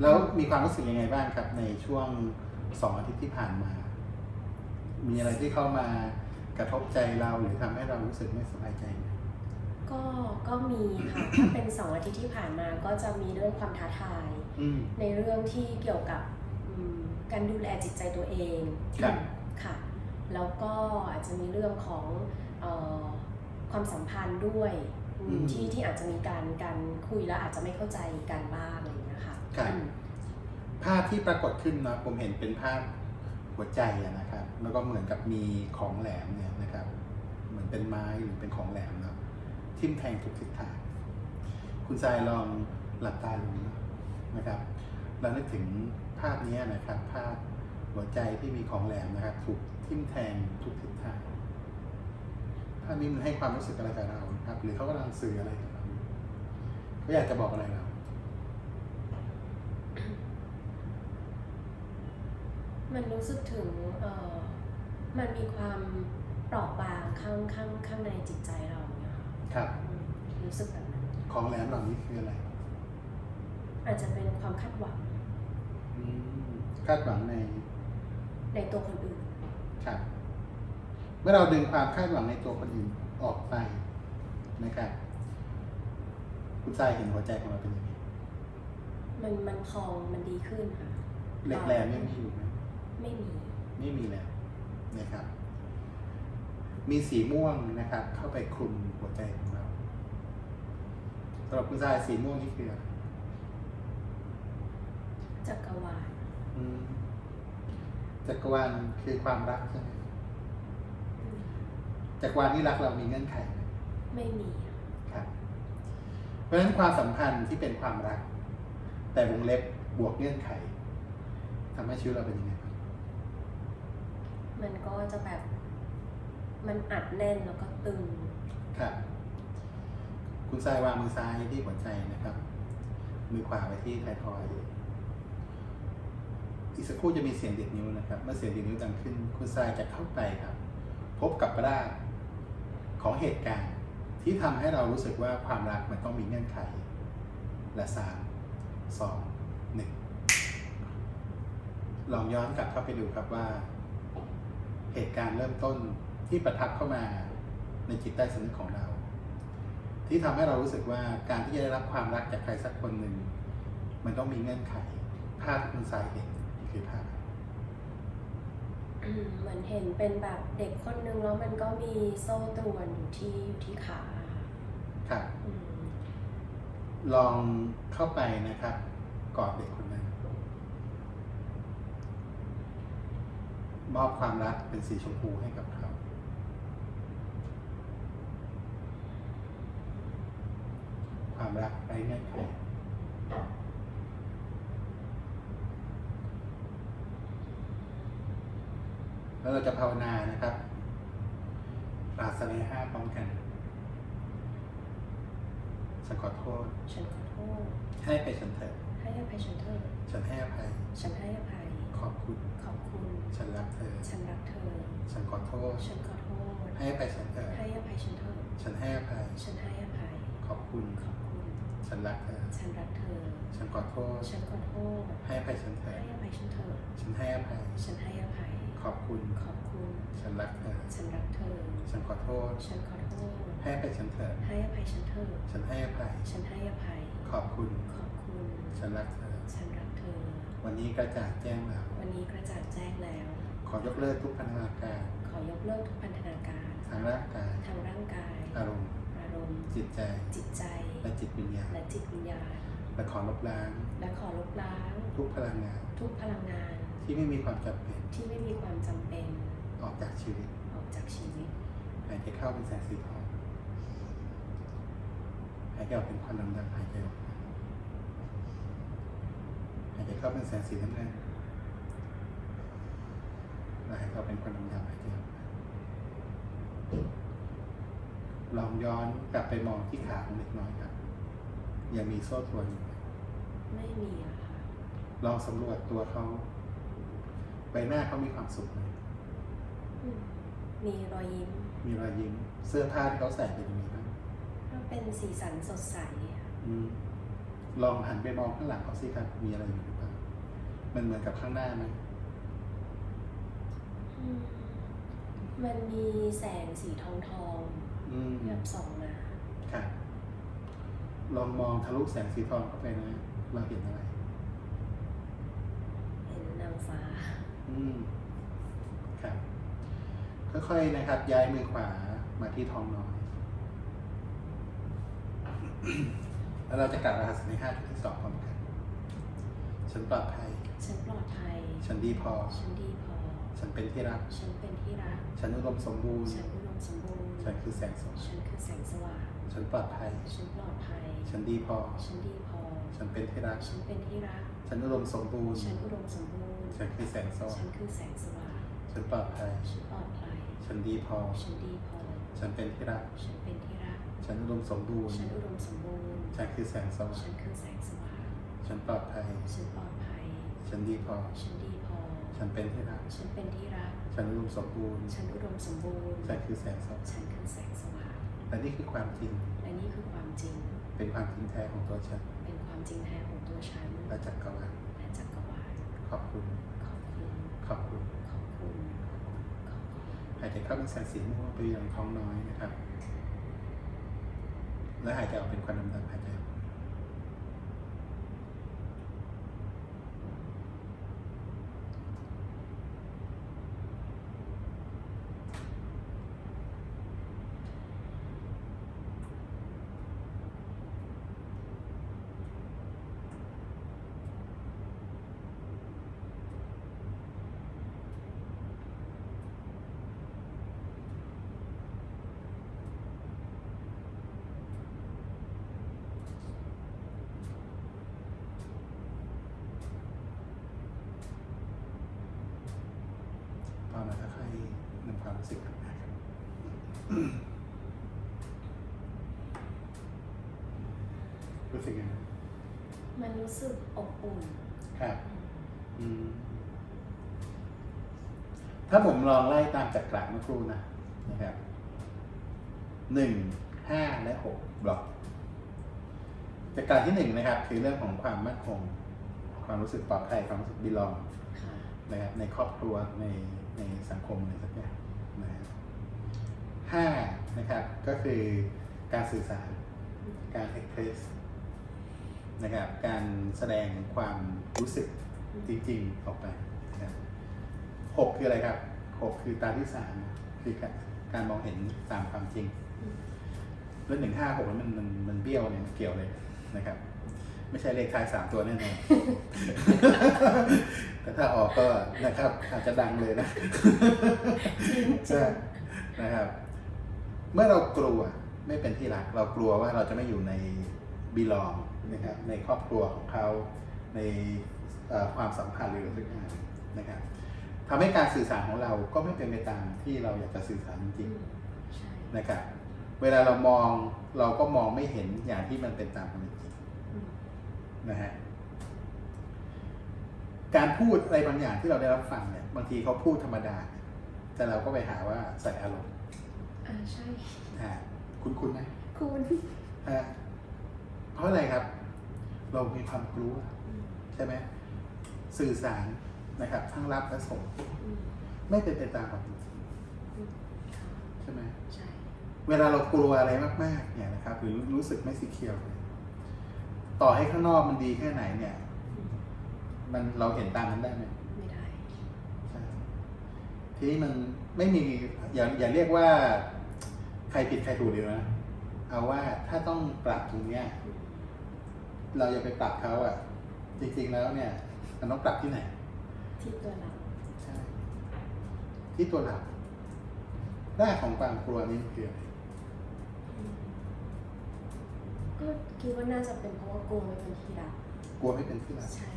แล้วมีความรู้สึกยังไงบ้างครับ ในช่วงสองอาทิตย์ที่ผ่านมา มีอะไรที่เข้ามากระทบใจเราหรือทำให้เรารู้สึกไม่สบายใจไหมก็ก็มีค่ะถ้าเป็นสองอาทิตย์ที่ผ่านมาก็จะมีเรื่องความท้าทายอืมในเรื่องที่เกี่ยวกับอืมการดูแลจิตใจตัวเองครับค่ะ แล้วก็อาจจะมีเรื่องของเออความสัมพันธ์ด้วยอืมที่ที่อาจจะมีการการคุยแล้วอาจจะไม่เข้าใจกันบ้าง ครับภาพที่ปรากฏขึ้นเนาะผมเห็นเป็นภาพหัวใจอะนะครับ แล้วก็เหมือนกับมีของแหลมเนี่ยนะครับ เหมือนเป็นไม้หรือเป็นของแหลมเนาะทิ่มแทงทุกทิศทางคุณทรายลองหลับตาลงนะครับแล้วนึกถึงภาพนี้นะครับ ภาพหัวใจที่มีของแหลมนะครับ ถูกทิ่มแทงทุกทิศทางภาพนี้มันให้ความรู้สึกอะไรกับเราครับ หรือเขากำลังสื่ออะไรกับเราเขาอยากจะบอกอะไรเรา มันรู้สึกถึงเออมันมีความเปราะบางข้างข้างข้างในจิตใจเราเนี่ยค่ะครับอืมรู้สึกแบบนั้นของแหลมเหล่านี้คืออะไร อาจจะเป็นความคาดหวังอืมคาดหวังใน ในตัวคนอื่นครับเมื่อเราดึงความคาดหวังในตัวคนอื่นออกไปนะครับคุณทรายเห็นหัวใจของเราเป็นยังไงมันมันพองมันดีขึ้นค่ะเหล็กแหลมยังมีอยู่ไหม ไม่มี ไม่มีแล้วนะครับ มีสีม่วงนะครับ เข้าไปคลุมหัวใจของเราสำหรับคุณทรายสีม่วงนี่คืออะไรจักรวาลอืมจักรวาลคือความรักใช่ไหมอืมจักรวาลนี่รักเรามีเงื่อนไขไหมไม่มีอะครับ เพราะฉะนั้นความสัมพันธ์ที่เป็นความรัก แต่วงเล็บบวกเงื่อนไขทำให้ชีวิตเราเป็นยังไงบ้างมันก็ จะแบบมันอัดแน่นแล้วก็ตึง ครับ คุณทรายวางมือซ้ายที่หัวใจนะครับ มือขวาไปที่ไทยทอย อีกสักครู่จะมีเสียงเด็ดนิ้วนะครับ เมื่อเสียงเด็ดนิ้วดังขึ้น คุณทรายจะเข้าไปครับ พบกับรากของเหตุการณ์ที่ทำให้เรารู้สึกว่าความรักมันต้องมีเงื่อนไข และสามสองหนึ่งลองย้อนกลับเข้าไปดูครับว่า เหตุการณ์เริ่มต้นที่ประทับเข้ามาในจิตใต้สำนึกของเรา ที่ทำให้เรารู้สึกว่าการที่จะได้รับความรักจากใครสักคนหนึ่ง มันต้องมีเงื่อนไข ภาพที่คุณทรายเห็นนี่คือภาพอืมเหมือนเห็นเป็นแบบเด็กคนนึงแล้วมันก็มีโซ่ตรวนอยู่ที่อยู่ที่ขาครับอืมลองเข้าไปนะครับกอดเด็กคนนั้น มอบความรักเป็นสีชมพูให้กับเขา ความรักไร้เงื่อนไขแล้วเราจะภาวนานะครับปราศเนห้าพร้อมกันฉันขอโทษ ฉันขอโทษ ให้ไปฉันเถอะให้อภัยฉันเถอะฉันให้อภัย ฉันให้อภัย ขอบคุณ ขอบคุณ ฉันรักเธอ ฉันรักเธอ ฉันขอโทษ ฉันขอโทษ ให้อภัยฉันเถอะให้อภัยฉันเถอะ ฉันให้อภัย ฉันให้อภัย ขอบคุณ ขอบคุณ ฉันรักเธอ ฉันรักเธอ ฉันขอโทษ ฉันขอโทษ ให้อภัยฉันเถให้อะอภัยฉันเถอะ ฉันให้อภัย ฉันให้อภัย ขอบคุณ ขอบคุณ ฉันรักเธอ ฉันรักเธอ ฉันขอโทษ ฉันขอโทษ ให้อภัยฉันเถอะ ให้อภัยฉันเถอะ ฉันให้อภัย ฉันให้อภัย ขอบคุณ ขอบคุณ ฉันรักเธอ ฉันรักเธอ วันนี้กระจ่างแจ้งแล้ว วันนี้กระจ่างแจ้งแล้ว ขอยกเลิกทุกพันธนาการ ขอยกเลิกทุกพันธนาการ ทางร่างกาย ทางร่างกาย อารมณ์ อารมณ์ จิตใจ จิตใจ และจิตวิญญาณ และจิตวิญญาณ และขอลบล้าง และขอลบล้าง ทุกพลังงาน ทุกพลังงาน ที่ไม่มีความจำเป็น ที่ไม่มีความจำเป็น ออกจากชีวิต ออกจากชีวิตหายใจเข้าเป็นแสงสีทองหายใจออกเป็นควันดำๆหายใจออกมาหายใจเข้าเป็นแสงสีน้ำเงินแล้วหายใจออกเป็นควันดำๆหายใจออกมาลองย้อนกลับไปมองที่ขาของเด็กน้อยครับยังมีโซ่ตรวนอยู่ไหมไม่มีอะค่ะลองสำรวจตัวเขาใบหน้าเขามีความสุขไหมอืมมีรอยยิ้ม มีรอยยิ้ม เสื้อผ้าที่เขาใส่เป็นยังไงบ้าง ก็เป็นสีสันสดใส อืมลองหันไปมองข้างหลังเขาสิครับ มีอะไรอยู่หรือเปล่ามันเหมือนกับข้างหน้าไหมอืมมันมีแสงสีทองทองอืมๆแบบส่องมาครับลองมองทะลุแสงสีทองเข้าไปนะ เราเห็นอะไร เห็นนางฟ้า อืมครับ ค่อยๆนะครับ ย้ายมือขวามาที่ท้องน้อย แล้วเราจะกลับรหัสในห้าจุดที่สองพร้อมกัน ฉันปลอดภัย ฉันปลอดภัย ฉันดีพอ ฉันดีพอ ฉันเป็นที่รัก ฉันเป็นที่รัก ฉันอุดมสมบูรณ์ ฉันอุดมสมบูรณ์ ฉันคือแสงสว่าง ฉันคือแสงสว่าง ฉันปลอดภัย ฉันปลอดภัย ฉันดีพอ ฉันดีพอ ฉันเป็นที่รัก ฉันเป็นที่รัก ฉันอุดมสมบูรณ์ ฉันอุดมสมบูรณ์ ฉันคือแสงสว่าฉังนคือแสงสว่าง ฉันปลอดภัย ฉันปลอดภัย ฉันดีพอ ฉันดีพอ ฉันเป็นที่รัก ฉันเป็นที่รัก ฉันอุดมสมบูรณ์ ฉันอุดมสมบูรณ์ ฉันคือแสงสว่าง ฉันคือแสงสว่าง ฉันปลอดภัย ฉันปลอดภัย ฉันดีพอ ฉันดีพอ ฉันเป็นที่รัก ฉันเป็นที่รัก ฉันอุดมสมบูรณ์ ฉันอุดมสมบูรณ์ ฉันคือแสงสว่าง ฉันคือแสงสว่างและนี่คือความจริง และนี่คือความจริง เป็นความจริงแท้ของตัวฉัน เป็นความจริงแท้ของตัวฉัน และจักรวาล และจักรวาล ขอบคุณ ขอบคุณ ขอบคุณ ขอบคุณขอบคุณหายใจเข้าเป็นแสงสีม่วงไปยังท้องน้อยนะครับ และหายใจออกเป็นควันดำๆหายใจออก ตอนนั้นค่อยๆนำความรู้สึกกลับมาครับรู้สึกยังไงมันรู้สึกอบอุ่นครับ อืม ถ้าผมลองไล่ตามจากกราฟเมื่อครู่นะนะครับหนึ่งห้าและหกบล็อกจากการที่หนึ่งนะครับ คือเรื่องของความมั่นคง ความรู้สึกปลอดภัยความรู้สึกบีลองค่ะนะครับในครอบครัวใน ในสังคมอะไรสักอย่างนะครับห้านะครับก็คือการสื่อสารการเอ็กเพรสนะครับการแสดงความรู้สึกจริงๆออกไปนะครับหกคืออะไรครับหกคือตาที่สามคือการการมองเห็นตามความจริงอืมแล้วหนึ่งห้าหกมันมันมันเบี้ยวเนี่ยเกี่ยวเลยนะครับ ไม่ใช่เลขท้ายสามตัวแน่นอนแต่ถ้าออกก็นะครับอาจจะดังเลยนะจริงจริใช่งนะครับ เมื่อเรากลัวไม่เป็นที่รัก เรากลัวว่าเราจะไม่อยู่ในบีลองนะครับในครอบครัวของเขาในเอ่อความสัมพันธ์หรืออะไรสักอย่างนะครับทำให้การสื่อสารของเราก็ไม่เป็นไปตามที่เราอยากจะสื่อสารจอืริงมใช่ๆนะครับเวลาเรามองเราก็มองไม่เห็นอย่างที่มันเป็นตามความเป็นจริงอืมนะฮะ การพูดอะไรบางอย่างที่เราได้รับฟังเนี่ยบางทีเขาพูดธรรมดา แต่เราก็ไปหาว่าใส่อารมณ์อ่าใช่อ่าคุ้นคุ้นๆไหมคุณฮะเพราะอะไรครับ เรามีความกลัวอืมใช่ไหมสื่อสารนะครับ ทั้งรับและส่งอืมไม่เป็นไปตามความเป็นจริงอืมค่ะใช่ไหมใช่เวลาเรากลัวอะไรมาก ๆ เนี่ยนะครับ หรือรู้สึกไม่สีเคียวเนี่ยต่อให้ข้างนอกมันดีแค่ไหนเนี่ยอืม มันเราเห็นตามนั้นได้ไหมไม่ได้ใช่ทีนี้มันไม่มีอย่าอย่าเรียกว่า ใครผิดใครถูกดีนะเอาว่าถ้าต้องปรับตรงเนี้ยอืมเราอย่าไปปรับเขาอะ จริงๆแล้วเนี่ย มันต้องปรับที่ไหน ที่ตัวเราใช่ที่ตัวเรารากของความกลัวนี่คืออะไรอืมก็คิดว่าน่าจะเป็นเพราะว่ากลัวไม่เป็นที่รักกลัวไม่เป็นที่รักใช่